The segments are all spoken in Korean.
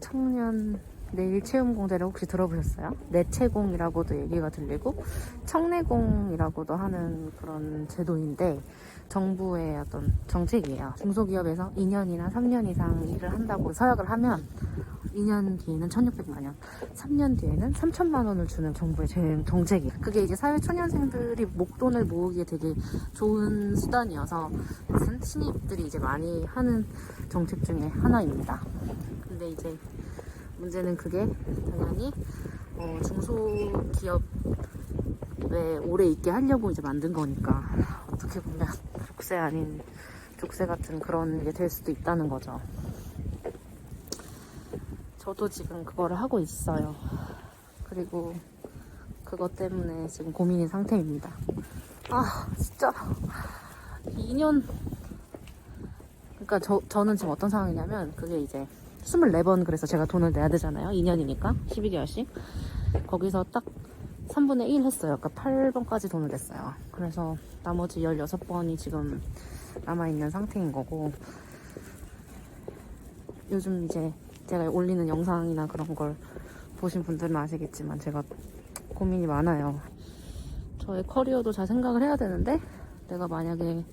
청년 내일 체험공대를 혹시 들어보셨어요? 내체공이라고도 얘기가 들리고 청내공이라고도 하는 그런 제도인데 정부의 어떤 정책이에요. 중소기업에서 2년이나 3년 이상 일을 한다고 서약을 하면 2년 뒤에는 1,600만 원, 3년 뒤에는 3천만 원을 주는 정부의 제- 정책이에요. 그게 이제 사회 초년생들이 목돈을 모으기에 되게 좋은 수단이어서 신입들이 이제 많이 하는 정책 중에 하나입니다. 근데 이제 문제는 그게 당연히 어, 중소기업에 오래 있게 하려고 이제 만든 거니까 어떻게 보면 족쇄 아닌 족쇄 같은 그런 게 될 수도 있다는 거죠. 저도 지금 그거를 하고 있어요. 그리고 그것 때문에 지금 고민인 상태입니다. 아, 진짜 2년 그러니까 저, 저는 지금 어떤 상황이냐면 그게 이제 24번 그래서 제가 돈을 내야 되잖아요. 2년이니까 12개월씩. 거기서 딱 3분의 1 했어요. 그러니까 8번까지 돈을 냈어요. 그래서 나머지 16번이 지금 남아있는 상태인 거고 요즘 이제 제가 올리는 영상이나 그런 걸 보신 분들은 아시겠지만 제가 고민이 많아요. 저의 커리어도 잘 생각을 해야 되는데 내가 만약에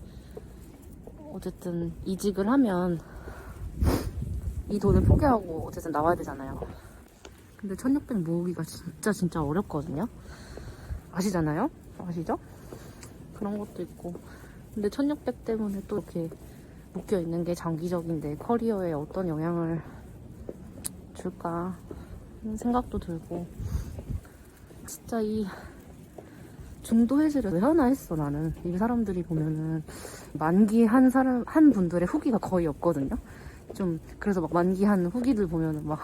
어쨌든 이직을 하면 이 돈을 포기하고 어쨌든 나와야 되잖아요. 근데 1600 모으기가 진짜 진짜 어렵거든요. 아시잖아요? 아시죠? 그런 것도 있고. 근데 1600 때문에 또 이렇게 묶여 있는 게 장기적인 내 커리어에 어떤 영향을 줄까 생각도 들고. 진짜 이 중도 해지를 왜 하나 했어 나는. 이 사람들이 보면은 만기 한 사람 한 분들의 후기가 거의 없거든요. 좀 그래서 막 만기한 후기들 보면은 막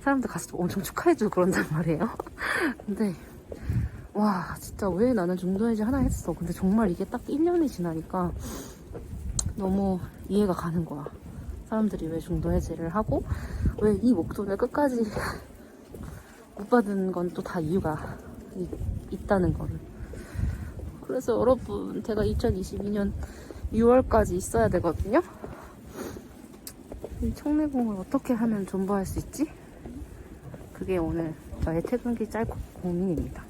사람들 가서 엄청 축하해주고 그런단 말이에요. 근데 와 진짜 왜 나는 중도 해지 하나 했어. 근데 정말 이게 딱 1년이 지나니까 너무 이해가 가는 거야. 사람들이 왜 중도 해지를 하고 왜 이 목돈을 끝까지 못 받은 건 또 다 이유가 이- 있다는 거를. 그래서 여러분 제가 2022년 6월까지 있어야 되거든요. 이 청내공을 어떻게 하면 존버할 수 있지? 그게 오늘 저의 퇴근길 짧고 고민입니다.